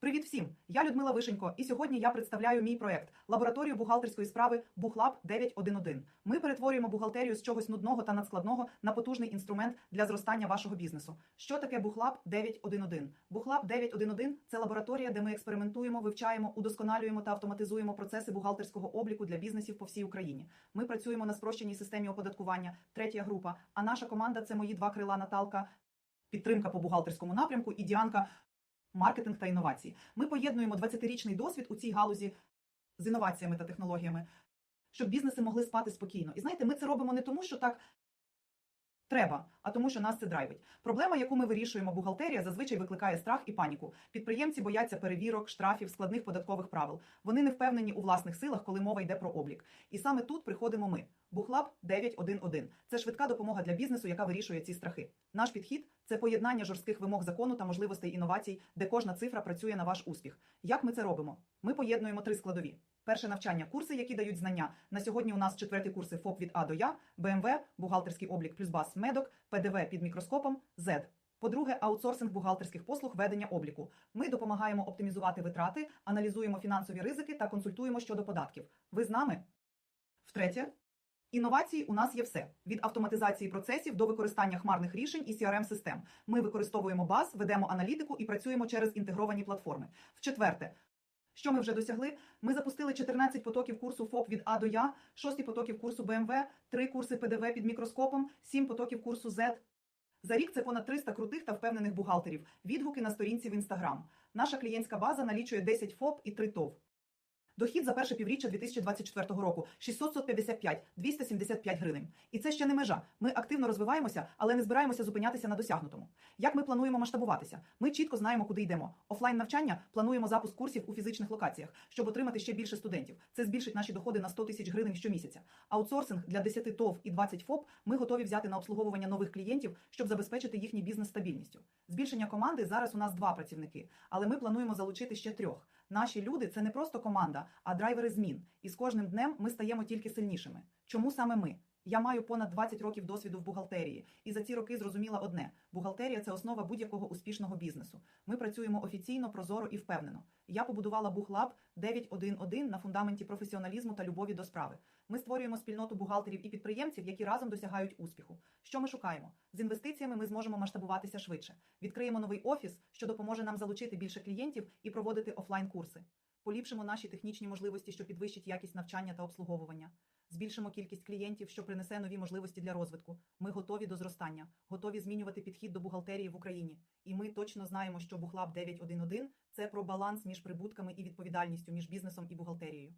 Привіт всім! Я Людмила Вишенько, і сьогодні я представляю мій проект лабораторію бухгалтерської справи Бухлаб 911. Ми перетворюємо бухгалтерію з чогось нудного та надскладного на потужний інструмент для зростання вашого бізнесу. Що таке Бухлаб 911? Бухлаб 911 – це лабораторія, де ми експериментуємо, вивчаємо, удосконалюємо та автоматизуємо процеси бухгалтерського обліку для бізнесів по всій Україні. Ми працюємо на спрощеній системі оподаткування, третя група. А наша команда це мої два крила Наталка, підтримка по бухгалтерському напрямку і Діанка маркетинг та інновації. Ми поєднуємо 20-річний досвід у цій галузі з інноваціями та технологіями, щоб бізнеси могли спати спокійно. І знаєте, ми це робимо не тому, що так треба, а тому, що нас це драйвить. Проблема, яку ми вирішуємо, бухгалтерія зазвичай викликає страх і паніку. Підприємці бояться перевірок, штрафів, складних податкових правил. Вони не впевнені у власних силах, коли мова йде про облік. І саме тут приходимо ми. Бухлаб 911 – це швидка допомога для бізнесу, яка вирішує ці страхи. Наш підхід це поєднання жорстких вимог закону та можливостей інновацій, де кожна цифра працює на ваш успіх. Як ми це робимо? Ми поєднуємо три складові. Перше навчання курси, які дають знання. На сьогодні у нас четверті курси ФОП від А до Я, БМВ, бухгалтерський облік плюс БАС медок, ПДВ під мікроскопом, Z. По-друге, аутсорсинг бухгалтерських послуг ведення обліку. Ми допомагаємо оптимізувати витрати, аналізуємо фінансові ризики та консультуємо щодо податків. Ви з нами? Втретє, Інновації у нас є все від автоматизації процесів до використання хмарних рішень і crm систем Ми використовуємо баз, ведемо аналітику і працюємо через інтегровані платформи. В-четверте, що ми вже досягли? Ми запустили 14 потоків курсу ФОП від А до Я, 6 потоків курсу БМВ, 3 курси ПДВ під мікроскопом, 7 потоків курсу Z. За рік це понад 300 крутих та впевнених бухгалтерів. Відгуки на сторінці в Інстаграм. Наша клієнтська база налічує 10 ФОП і 3 ТОВ. Дохід за перше півріччя 2024 року 655 275 гривень. І це ще не межа. Ми активно розвиваємося, але не збираємося зупинятися на досягнутому. Як ми плануємо масштабуватися? Ми чітко знаємо, куди йдемо. Офлайн навчання плануємо запуск курсів у фізичних локаціях, щоб отримати ще більше студентів. Це збільшить наші доходи на 100 тисяч гривень щомісяця. Аутсорсинг для 10 ТОВ і 20 ФОП ми готові взяти на обслуговування нових клієнтів, щоб забезпечити їхній бізнес стабільністю. Збільшення команди зараз у нас два працівники, але ми плануємо залучити ще трьох. Наші люди це не просто команда, а драйвери змін. І з кожним днем ми стаємо тільки сильнішими. Чому саме ми? Я маю понад 20 років досвіду в бухгалтерії, і за ці роки зрозуміла одне: бухгалтерія це основа будь-якого успішного бізнесу. Ми працюємо офіційно, прозоро і впевнено. Я побудувала Бухлаб 911 на фундаменті професіоналізму та любові до справи. Ми створюємо спільноту бухгалтерів і підприємців, які разом досягають успіху. Що ми шукаємо? З інвестиціями ми зможемо масштабуватися швидше. Відкриємо новий офіс, що допоможе нам залучити більше клієнтів і проводити офлайн курси. Поліпшимо наші технічні можливості, що підвищить якість навчання та обслуговування. Збільшимо кількість клієнтів, що принесе нові можливості для розвитку. Ми готові до зростання, готові змінювати підхід до бухгалтерії в Україні. І ми точно знаємо, що Бухлаб 911 – це про баланс між прибутками і відповідальністю між бізнесом і бухгалтерією.